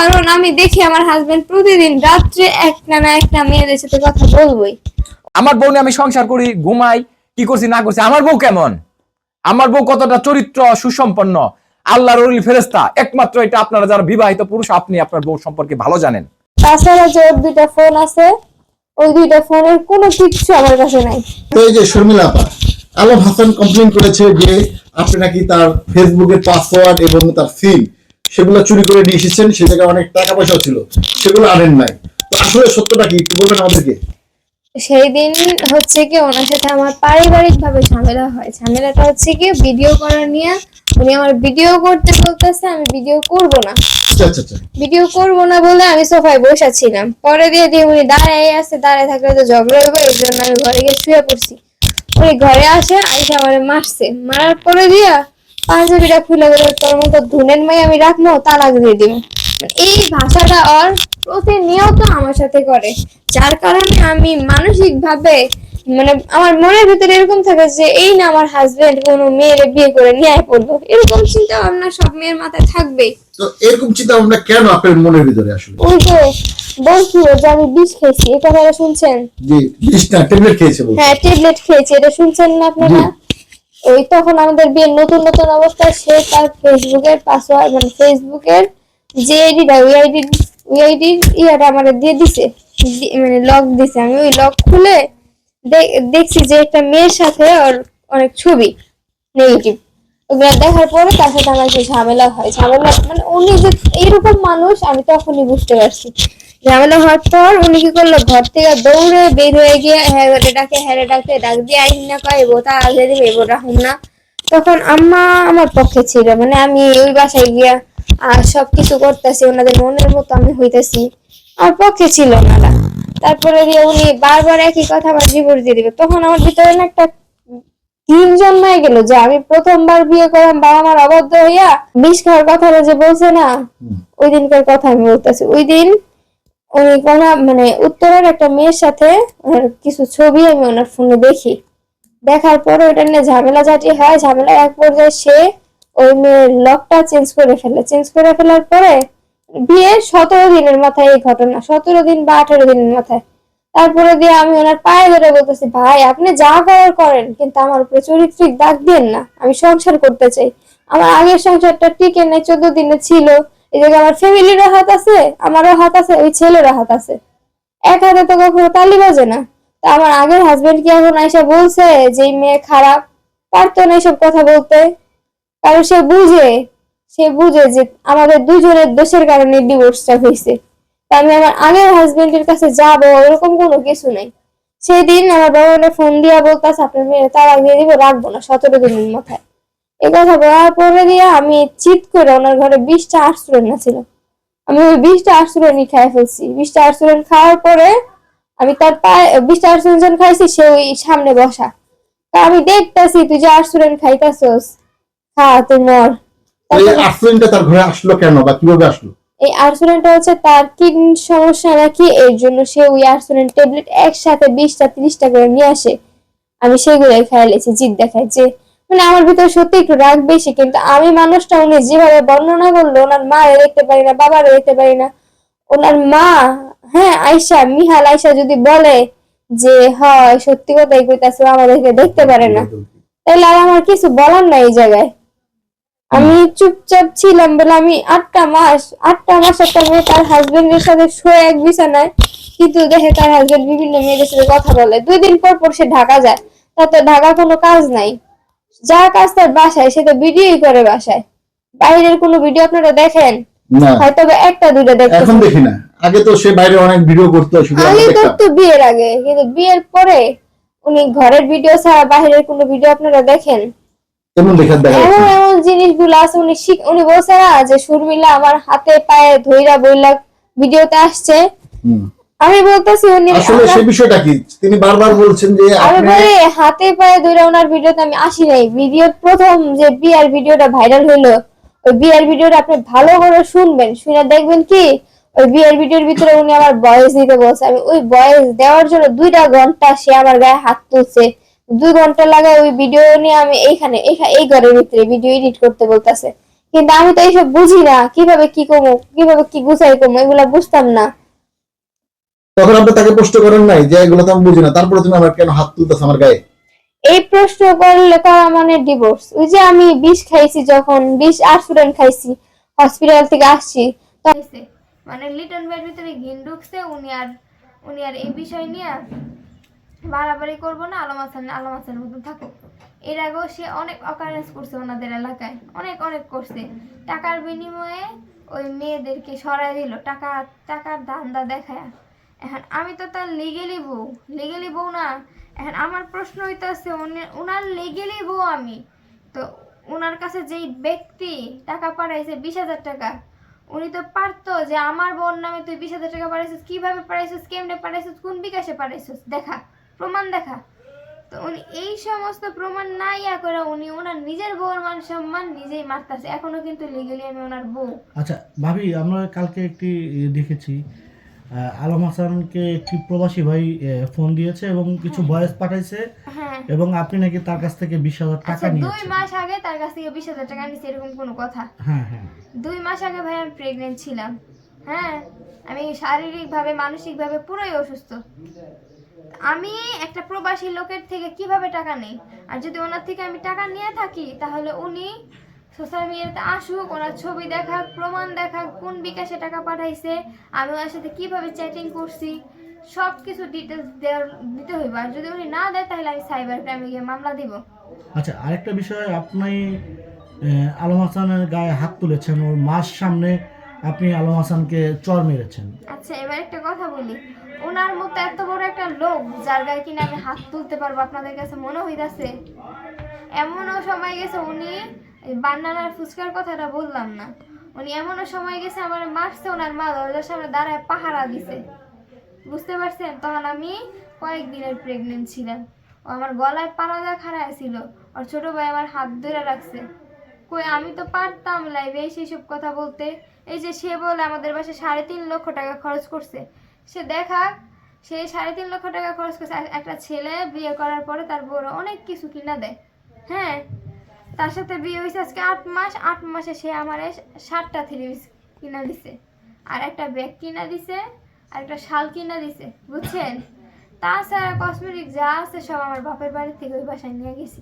কারণ আমি দেখি আমার হাজবেন্ড প্রতিদিন রাত্রে একটা না একটা মেয়েদের সাথে কথা বলবোই। আমার বউ আমি সংসার করি ঘুমাই কি করছি না করছি আমার বউ কেমন? আমার বউ কতটা চরিত্র সুসম্পন্ন? আল্লাহর অলি ফেরেস্তা একমাত্র এটা আপনারা যারা বিবাহিত পুরুষ আপনি আপনার বউ সম্পর্কে ভালো জানেন। তাছাড়া যে ওর দুইটা ফোন আছে ওই দুইটা ফোনের কোনো কিচ্ছু আমার কাছে নাই। তো এই যে শর্মিলা আপা আলম হাসান কমপ্লেন করেছে যে আপনি নাকি তার ফেসবুকের পাসওয়ার্ড এবং তার সিম সেগুলো চুরি করে নিয়ে এসেছেন সে জায়গায় অনেক টাকা পয়সাও ছিল সেগুলো আনেন নাই। তো আসলে সত্যটা কি? একটু বলবেন আমাদেরকে। সেই দিন হচ্ছে কি ওনার সাথে আমার পারিবারিক ভাবে ঝামেলা হয়। ঝামেলাটা হচ্ছে কি ভিডিও করা নিয়ে উনি আমার ভিডিও করতে বলতেছে আমি ভিডিও করব না। আচ্ছা আচ্ছা আচ্ছা। ভিডিও করব না বলে আমি সোফায় বসে ছিলাম পরে দিয়ে দিয়ে উনি দাঁড়ায় আছে দাঁড়ায় থাকলে তো ঝগড়া হবে এই জন্য আমি ঘরে গিয়ে শুয়ে পড়ছি। উনি ঘরে আসে আইসা আমার মারছে। মারার পরে দিয়া পাঞ্জাবিটা খুলে গেল তোর মতো ধুনের মাই আমি রাখব তালাক দিয়ে দিব। এই ভাষাটা ওর প্রতিনিয়ত আমার সাথে করে যার কারণে আমি মানসিক ভাবে মানে আমার মনের ভিতরে এরকম থাকে যে এই না আমার হাজবেন্ড কোনো মেয়ের বিয়ে করে নিয়ে পড়ল এরকম চিন্তা ভাবনা সব মেয়ের মাথায় থাকবেই। তো এরকম চিন্তা ভাবনা কেন আপনার মনের ভিতরে আসলে? ওই যে বলছিল যে আমি বিষ খেয়েছি। এই কথাটা শুনছেন? যে বিষ না ট্যাবলেট খেয়েছে হ্যাঁ ট্যাবলেট খেয়েছি এটা শুনছেন না আপনারা? ওই তখন আমাদের বিয়ের নতুন নতুন অবস্থায় সে তার ফেসবুকের পাসওয়ার্ড মানে ফেসবুকের যে আইডিটা ওই আইডি ওই আইডির ইয়াটা আমার দিয়ে দিছে। মানে লক দিছে। আমি ওই লক খুলে দেখছি যে একটা মেয়ের সাথে ওর অনেক ছবি নেগেটিভ ওগুলা দেখার পরে তার সাথে আমার যে ঝামেলা হয়। ঝামেলা মানে উনি যে এইরকম মানুষ, আমি তখনই বুঝতে পারছি। ঝামেলা হওয়ার পর উনি কি করল ঘর থেকে দৌড়ে বের হয়ে গিয়ে হ্যাঁ ডাকে হ্যাঁ ডাকে ডাক দিয়ে আইন না কয় এবো তা আগে দিবে এবো রাহুম না। তখন আম্মা আমার পক্ষে ছিল মানে আমি ওই বাসায় গিয়া আর সবকিছু করতেছি ওনাদের মনের মতো আমি হইতেছি। আমার পক্ষে ছিল ওনারা তারপরে দিয়ে উনি বারবার একই কথা আমার জীবন দিয়ে দিবে। তখন আমার ভিতরে না একটা দিন জন্মায় গেল যে আমি প্রথমবার বিয়ে করলাম বাবা মার অবাধ্য হইয়া বিষ খাওয়ার কথাটা যে বলছে না ওই দিনকার কথা আমি বলতেছি। ওই দিন উনি কোন মানে উত্তরের একটা মেয়ের সাথে কিছু ছবি আমি ওনার ফোনে দেখি। দেখার পরে ওটা নিয়ে ঝামেলা ঝাঁটি হয়। ঝামেলা এক পর্যায়ে সে ওই মেয়ের লকটা চেঞ্জ করে ফেলে। চেঞ্জ করে ফেলার পরে বিয়ের সতেরো দিনের মাথায় এই ঘটনা, সতেরো দিন বা আঠারো দিনের মাথায়। তারপরে দিয়ে আমি ওনার পায়ে ধরে বলতেছি, ভাই, আপনি যা করার করেন, কিন্তু আমার উপরে চরিত্রিক দাগ দেন না। আমি সংসার করতে চাই। আমার আগের সংসারটা টিকে নাই, চোদ্দ দিনে ছিল। এই জায়গায় আমার ফ্যামিলিরও হাত আছে, আমারও হাত আছে, ওই ছেলেরও হাত আছে। এক হাতে তো কখনো তালি বাজে না। তা আমার আগের হাজবেন্ড কি এখন আইসা বলছে যে, এই মেয়ে খারাপ, পারতো না এসব কথা বলতে? কারণ সে বুঝে সে বুঝে যে আমাদের দুজনের দোষের কারণে ডিভোর্সটা হয়েছে। তা আমি আমার আগের হাজবেন্ডের কাছে যাব এরকম কোনো কিছু নাই। সেদিন আমার বাবা ফোন দিয়া বলতেছে, আপনার মেয়ে তার দিয়ে দিব, রাখব না, সতেরো দিনের মাথায়। এই কথা বলার পরে দিয়ে আমি চিৎ করে ওনার ঘরে বিশটা আশ্রয় না ছিল। আমি ওই বিশটা নিয়ে খাই ফেলছি। বিশটা আশ্রয় খাওয়ার পরে আমি তার পায়ে বিশটা যখন খাইছি সে ওই সামনে বসা। তা আমি দেখতেছি তুই যে আশ্রয় খাইতাছস খা তুই মর। এই তারপরে- তার ঘরে আসলো কেন বা কীভাবে আসলো? এই আর্সোনেনটা হচ্ছে তার কিডনি সমস্যা নাকি এর জন্য সে ওই আর্সোনেন ট্যাবলেট একসাথে বিশটা ত্রিশটা করে নিয়ে আসে। আমি সেগুলোই খাইলেছি জিদ দেখাই যে মানে আমার ভিতরে সত্যি একটু রাগ বেশি কিন্তু আমি মানুষটা উনি যেভাবে বর্ণনা করল ওনার মা দেখতে পারি না বাবারে দেখতে পারি না। ওনার মা হ্যাঁ আয়সা মিহাল আয়সা যদি বলে যে হয় সত্যি কথাই কইতাছে আমাদেরকে দেখতে পারে না তাহলে আর আমার কিছু বলার নাই এই জায়গায়। আমি চুপচাপ ছিলাম বলে আমি আটটা মাস আটটা মাস একটা মেয়ে তার হাজবেন্ডের সাথে শোয়ে এক বিছানায় কিন্তু দেখে তার হাজবেন্ড বিভিন্ন মেয়েদের সাথে কথা বলে। দুই দিন পর পর সে ঢাকা যায় তাতে ঢাকা কোনো কাজ নাই। যা কাজ তার বাসায় সে তো ভিডিওই করে বাসায়। বাইরের কোনো ভিডিও আপনারা দেখেন? হয়তো একটা দুটো এখন দেখি না। আগে তো সে বাইরে অনেক ভিডিও করতো আগে করতো বিয়ের আগে কিন্তু বিয়ের পরে উনি ঘরের ভিডিও ছাড়া বাইরের কোনো ভিডিও আপনারা দেখেন? দেখা এমন। এমন জিনিসগুলো আছে উনি শিখ- উনি বলছে না যে শর্মিলা আমার হাতে পায়ে ধইরা বইলা ভিডিওতে আসছে। আমি বলতেছি উনি আসলে বিষয়টা কি? তিনি বারবার বলছেন যে আমি বলি হাতে পায়ে ধরে ওনার ভিডিওতে আমি আসি নাই। ভিডিওর প্রথম যে বিয়ার ভিডিওটা ভাইরাল হইল ওই বিয়ার ভিডিওটা আপনি ভালো করে শুনবেন শুনে দেখবেন কি ওই বিয়ার ভিডিওর ভিতরে উনি আমার বয়স দিতে বলছে। আমি ওই বয়স দেওয়ার জন্য দুইটা ঘণ্টা সে আমার গায়ে হাত তুলছে। দুই ঘণ্টা লাগায় ওই ভিডিও নিয়ে আমি এইখানে এইখা- এই ঘরের ভিতরে ভিডিও এডিট করতে বলতেছে। কিন্তু আমি তো এইসব বুঝি না কীভাবে কি কমো কীভাবে কি গুছাই কমো এগুলা বুঝতাম না। তখন আপনি তাকে প্রশ্ন করেন নাই যে এগুলো তো আমি বুঝি না। তারপরে তুমি আমার কেন হাত তুলতেছ আমার গায়ে? এই প্রশ্ন করলে করা মানে ডিভোর্স ওই যে আমি বিষ খাইছি যখন বিষ আর্সুডেন্ট খাইছি হসপিটাল থেকে আসছি মানে লিটন ভাইয়ের ভিতরে ঘিন ঢুকছে উনি আর উনি আর এই বিষয় নিয়ে বাড়াবাড়ি করব না আলম হাসান আলম হাসানের মতন থাকো এর আগেও সে অনেক অকারেন্স করছে ওনাদের এলাকায় অনেক অনেক করছে। টাকার বিনিময়ে ওই মেয়েদেরকে সরাই দিল টাকা টাকার ধান্দা দেখায়। এখন আমি তো তার লিগেলি বউ লিগেলি বউ না। এখন আমার প্রশ্ন হইতেছে ওনার লিগেলি বউ আমি। তো ওনার কাছে যেই ব্যক্তি টাকা পাঠাইছে বিশ হাজার টাকা উনি তো পারতো যে আমার বোন নামে তুই বিশ হাজার টাকা পাঠাইছিস কীভাবে পাঠাইছিস কেমনে পাঠাইছিস কোন বিকাশে পাঠাইছিস দেখা প্রমাণ দেখা। তো উনি এই সমস্ত প্রমাণ না ইয়া করে উনি ওনার নিজের বউর মান সম্মান নিজেই মারতাছে। এখনও কিন্তু লিগেলি আমি ওনার বউ। আচ্ছা ভাবি আমরা কালকে একটি দেখেছি আহ, আলম হাসানকে একটি প্রবাসী ভাই ফোন দিয়েছে এবং কিছু ভয়েস পাঠাইছে হ্যাঁ। এবং আপনি নাকি তার কাছ থেকে বিশ হাজার টাকা আচ্ছা দুই মাস আগে তার কাছ থেকে বিশ হাজার টাকা নিচ্ছে এরকম কোনো কথা? হ্যাঁ হ্যাঁ। দুই মাস আগে ভাই আমি প্রেগনেন্ট ছিলাম হ্যাঁ? আমি শারীরিকভাবে মানসিকভাবে পুরোই অসুস্থ। আমি একটা প্রবাসী লোকের থেকে কীভাবে টাকা নেই? আর যদি ওনার থেকে আমি টাকা নিয়ে থাকি তাহলে উনি সোশ্যাল মিডিয়াতে আসুক ওনার ছবি দেখাক প্রমাণ দেখাক কোন বিকাশে টাকা পাঠাইছে আমি ওনার সাথে কীভাবে চ্যাটিং করছি সব কিছু ডিটেলস দেওয়ার দিতে হইব। আর যদি উনি না দেয় তাহলে আমি সাইবার ক্রাইমে গিয়ে মামলা দিব। আচ্ছা আরেকটা বিষয় আপনি আলম হাসানের গায়ে হাত তুলেছেন ওর মাস সামনে আপনি আলম হাসানকে চর মেরেছেন। আচ্ছা এবার একটা কথা বলি। ওনার মতো এত বড় একটা লোক যার গায়ে কিনা আমি হাত তুলতে পারব আপনাদের কাছে মনে হইতাছে? এমনও সময় গেছে উনি বান্নানার ফুচকার কথাটা বললাম না। উনি এমনও সময় গেছে আমার মারছে, ওনার মা দরজার সামনে দাঁড়ায় পাহারা দিছে। বুঝতে পারছেন? তখন আমি কয়েকদিনের প্রেগনেন্ট ছিলাম। ও আমার গলায় পারাদা খাড়ায় ছিল আর ছোট ভাই আমার হাত ধরে রাখছে। কই, আমি তো পারতাম লাইভে সেই সব কথা বলতে। এই যে সে বলে আমাদের বাসায় সাড়ে তিন লক্ষ টাকা খরচ করছে। সে দেখা সে সাড়ে তিন লক্ষ টাকা খরচ করছে। একটা ছেলে বিয়ে করার পরে তার বড় অনেক কিছু কিনা দেয়। হ্যাঁ তার সাথে বিয়ে হয়েছে আজকে আট মাস, আট মাসে সে আমার সাতটা থ্রি পিস কিনা দিছে। আর একটা ব্যাগ কিনা দিছে, আর একটা শাল কিনা দিছে, বুঝছেন? তাছাড়া কসমেটিক যা আছে সব আমার বাপের বাড়ির থেকে ওই বাসায় নিয়ে গেছি।